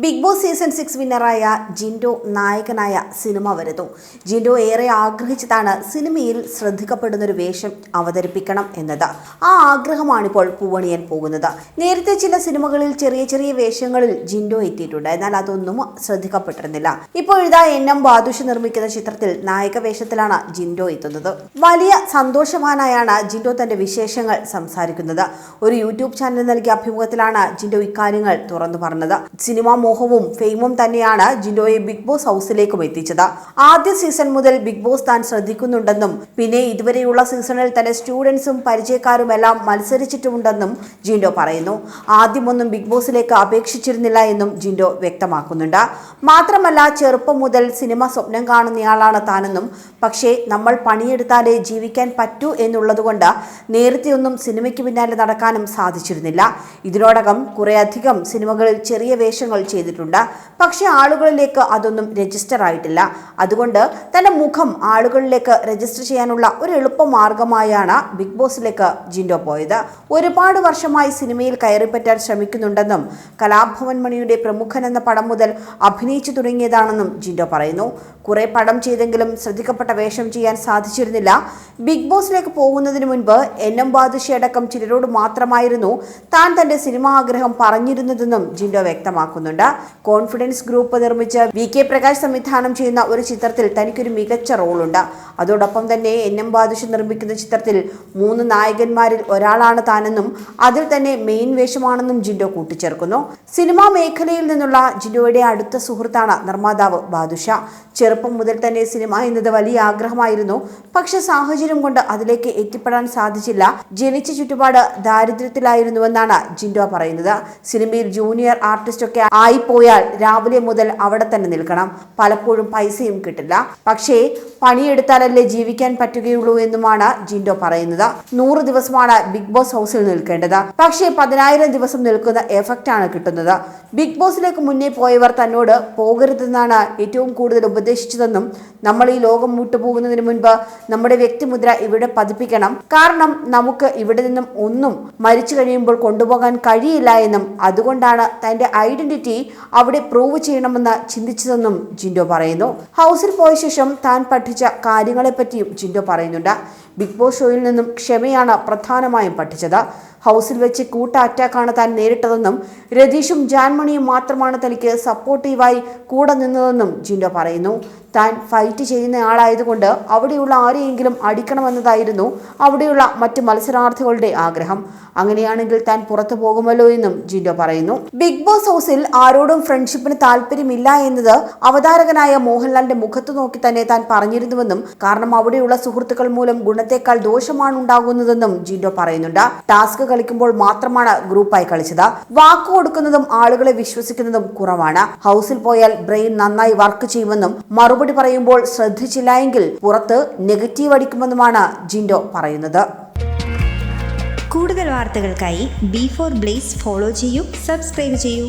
Big Boss season six വിന്നറായ ജിൻഡോ നായകനായ cinema വരുന്നു. ജിൻഡോ ഏറെ ആഗ്രഹിച്ചതാണ് സിനിമയിൽ ശ്രദ്ധിക്കപ്പെടുന്ന ഒരു വേഷം അവതരിപ്പിക്കണം എന്നത്. ആ ആഗ്രഹമാണിപ്പോൾ പൂവണിയാൻ പോകുന്നത്. നേരത്തെ ചില സിനിമകളിൽ ചെറിയ ചെറിയ വേഷങ്ങളിൽ ജിൻഡോ എത്തിയിട്ടുണ്ട്. എന്നാൽ അതൊന്നും ശ്രദ്ധിക്കപ്പെട്ടിരുന്നില്ല. ഇപ്പോൾ ഇതാ എൻ എം ബാദുഷ് നിർമ്മിക്കുന്ന ചിത്രത്തിൽ നായക വേഷത്തിലാണ് ജിൻഡോ എത്തുന്നത്. വലിയ സന്തോഷവാനായാണ് ജിൻഡോ തന്റെ വിശേഷങ്ങൾ സംസാരിക്കുന്നത്. ഒരു യൂട്യൂബ് ചാനൽ നൽകിയ അഭിമുഖത്തിലാണ് ജിൻഡോ ഇക്കാര്യങ്ങൾ തുറന്നു പറഞ്ഞത്. സിനിമാ മോഹവും ഫെയിമും തന്നെയാണ് ജിൻഡോയെ ബിഗ് ബോസ് ഹൗസിലേക്കും എത്തിച്ചത്. ആദ്യ സീസൺ മുതൽ ബിഗ് ബോസ് താൻ ശ്രദ്ധിക്കുന്നുണ്ടെന്നും പിന്നെ ഇതുവരെയുള്ള സീസണിൽ തന്നെ സ്റ്റുഡൻസും പരിചയക്കാരും എല്ലാം മത്സരിച്ചിട്ടുമുണ്ടെന്നും ജിൻഡോ പറയുന്നു. ആദ്യമൊന്നും ബിഗ് ബോസിലേക്ക് അപേക്ഷിച്ചിരുന്നില്ല എന്നും ജിൻഡോ വ്യക്തമാക്കുന്നുണ്ട്. മാത്രമല്ല ചെറുപ്പം മുതൽ സിനിമ സ്വപ്നം കാണുന്നയാളാണ് താനെന്നും പക്ഷേ നമ്മൾ പണിയെടുത്താലേ ജീവിക്കാൻ പറ്റൂ എന്നുള്ളതുകൊണ്ട് നേരത്തെയൊന്നും സിനിമയ്ക്ക് പിന്നാലെ നടക്കാനും സാധിച്ചിരുന്നില്ല. ഇതിനോടകം കുറേയധികം സിനിമകളിൽ ചെറിയ വേഷങ്ങൾ ചെയ്തിട്ടുണ്ട്. പക്ഷേ ആളുകളിലേക്ക് അതൊന്നും രജിസ്റ്റർ ആയിട്ടില്ല. അതുകൊണ്ട് തന്റെ മുഖം ആളുകളിലേക്ക് രജിസ്റ്റർ ചെയ്യാനുള്ള ഒരു എളുപ്പ മാർഗമായാണ് ബിഗ് ബോസിലേക്ക് ജിൻഡോ പോയത്. ഒരുപാട് വർഷമായി സിനിമയിൽ കയറിപ്പറ്റാൻ ശ്രമിക്കുന്നുണ്ടെന്നും കലാഭവൻ മണിയുടെ പ്രമുഖൻ എന്ന പടം മുതൽ അഭിനയിച്ചു തുടങ്ങിയതാണെന്നും ജിൻഡോ പറയുന്നു. കുറെ പടം ചെയ്തെങ്കിലും ശ്രദ്ധിക്കപ്പെട്ട വേഷം ചെയ്യാൻ സാധിച്ചിരുന്നില്ല. ബിഗ് ബോസിലേക്ക് പോകുന്നതിന് മുൻപ് എൻ എം ബാദുഷി അടക്കം ചിലരോട് മാത്രമായിരുന്നു താൻ തന്റെ സിനിമാ ആഗ്രഹം പറഞ്ഞിരുന്നതെന്നും ജിൻഡോ വ്യക്തമാക്കുന്നുണ്ട്. കോൺഫിഡൻസ് ഗ്രൂപ്പ് നിർമ്മിച്ച് വി കെ പ്രകാശ് സംവിധാനം ചെയ്യുന്ന ഒരു ചിത്രത്തിൽ തനിക്കൊരു മികച്ച റോളുണ്ട്. അതോടൊപ്പം തന്നെ എൻ ബാദുഷ് നിർമ്മിക്കുന്ന ചിത്രത്തിൽ മൂന്ന് നായകന്മാരിൽ ഒരാളാണ് താനെന്നും അതിൽ തന്നെ മെയിൻ വേഷമാണെന്നും ജിൻഡോ കൂട്ടിച്ചേർക്കുന്നു. സിനിമാ മേഖലയിൽ നിന്നുള്ള ജിൻഡോയുടെ അടുത്ത സുഹൃത്താണ് നിർമ്മാതാവ് ബാദുഷ ചെറുപ്പം മുതൽ തന്നെ സിനിമ എന്നത് വലിയ ആഗ്രഹമായിരുന്നു. പക്ഷെ സാഹചര്യം കൊണ്ട് അതിലേക്ക് എത്തിപ്പെടാൻ സാധിച്ചില്ല. ജനിച്ച ചുറ്റുപാട് ദാരിദ്ര്യത്തിലായിരുന്നുവെന്നാണ് ജിൻഡോ പറയുന്നത്. സിനിമയിൽ ജൂനിയർ ആർട്ടിസ്റ്റ് ഒക്കെ ആയിപ്പോയാൽ രാവിലെ മുതൽ അവിടെ തന്നെ നിൽക്കണം. പലപ്പോഴും പൈസയും കിട്ടില്ല. പക്ഷേ പണിയെടുത്താലല്ലേ ജീവിക്കാൻ പറ്റുകയുള്ളൂ എന്നുമാണ് ജിൻഡോ പറയുന്നത്. നൂറ് ദിവസമാണ് ബിഗ് ബോസ് ഹൗസിൽ നിൽക്കേണ്ടത്. പക്ഷേ പതിനായിരം ദിവസം നിൽക്കുന്ന എഫക്റ്റ് ആണ് കിട്ടുന്നത്. ബിഗ് ബോസിലേക്ക് മുന്നേ പോയവർ തന്നോട് പോകരുതെന്നാണ് ഏറ്റവും കൂടുതൽ ഉപദേശിച്ചതെന്നും നമ്മൾ ഈ ലോകം വിട്ടുപോകുന്നതിന് മുൻപ് നമ്മുടെ വ്യക്തിമുദ്ര ഇവിടെ പതിപ്പിക്കണം. കാരണം നമുക്ക് ഇവിടെ നിന്നും ഒന്നും മരിച്ചു കഴിയുമ്പോൾ കൊണ്ടുപോകാൻ കഴിയില്ല എന്നും അതുകൊണ്ടാണ് തന്റെ ഐഡന്റിറ്റി അവിടെ പ്രൂവ് ചെയ്യണമെന്ന് ചിന്തിച്ചതെന്നും ജിൻഡോ പറയുന്നു. ഹൗസിൽ പോയ ശേഷം താൻ പഠിച്ച കാര്യങ്ങളെപ്പറ്റിയും ജിൻഡോ പറയുന്നുണ്ട്. ബിഗ് ബോസ് ഷോയിൽ നിന്നും ക്ഷമയാണ് പ്രധാനമായും പഠിച്ചത്. ഹൗസിൽ വെച്ച് കൂട്ട അറ്റാക്കാണ് താൻ നേരിട്ടതെന്നും രതീഷും ജാൻമണിയും മാത്രമാണ് തനിക്ക് സപ്പോർട്ടീവായി കൂടെ നിന്നതെന്നും ജിൻഡോ പറയുന്നു. താൻ ഫൈറ്റ് ചെയ്യുന്ന ആളായതുകൊണ്ട് അവിടെയുള്ള ആരെയെങ്കിലും അടിക്കണമെന്നതായിരുന്നു അവിടെയുള്ള മറ്റ് മത്സരാർത്ഥികളുടെ ആഗ്രഹം. അങ്ങനെയാണെങ്കിൽ താൻ പുറത്തു പോകുമല്ലോ എന്നും ജിൻഡോ പറയുന്നു. ബിഗ് ബോസ് ഹൗസിൽ ആരോടും ഫ്രണ്ട്ഷിപ്പിന് താല്പര്യമില്ല എന്നത് അവതാരകനായ മോഹൻലാലിന്റെ മുഖത്ത് നോക്കി തന്നെ താൻ പറഞ്ഞിരുന്നുവെന്നും കാരണം അവിടെയുള്ള സുഹൃത്തുക്കൾ മൂലം ഗുണത്തേക്കാൾ ദോഷമാണ് ഉണ്ടാകുന്നതെന്നും ജിൻഡോ പറയുന്നുണ്ട്. ടാസ്ക് കളിക്കുമ്പോൾ മാത്രമാണ് ഗ്രൂപ്പായി കളിച്ചത്. വാക്ക് കൊടുക്കുന്നതും ആളുകളെ വിശ്വസിക്കുന്നതും കുറവാണ്. ഹൗസിൽ പോയാൽ ബ്രെയിൻ നന്നായി വർക്ക് ചെയ്യുമെന്നും മറുപടി പറയുമ്പോൾ ശ്രദ്ധിച്ചില്ല എങ്കിൽ പുറത്ത് നെഗറ്റീവ് അടിക്കുമെന്നുമാണ് ജിൻഡോ പറയുന്നത്. കൂടുതൽ വാർത്തകൾക്കായി ബി ഫോർ ബ്ലേസ് ഫോളോ ചെയ്യൂ സബ്സ്ക്രൈബ് ചെയ്യൂ.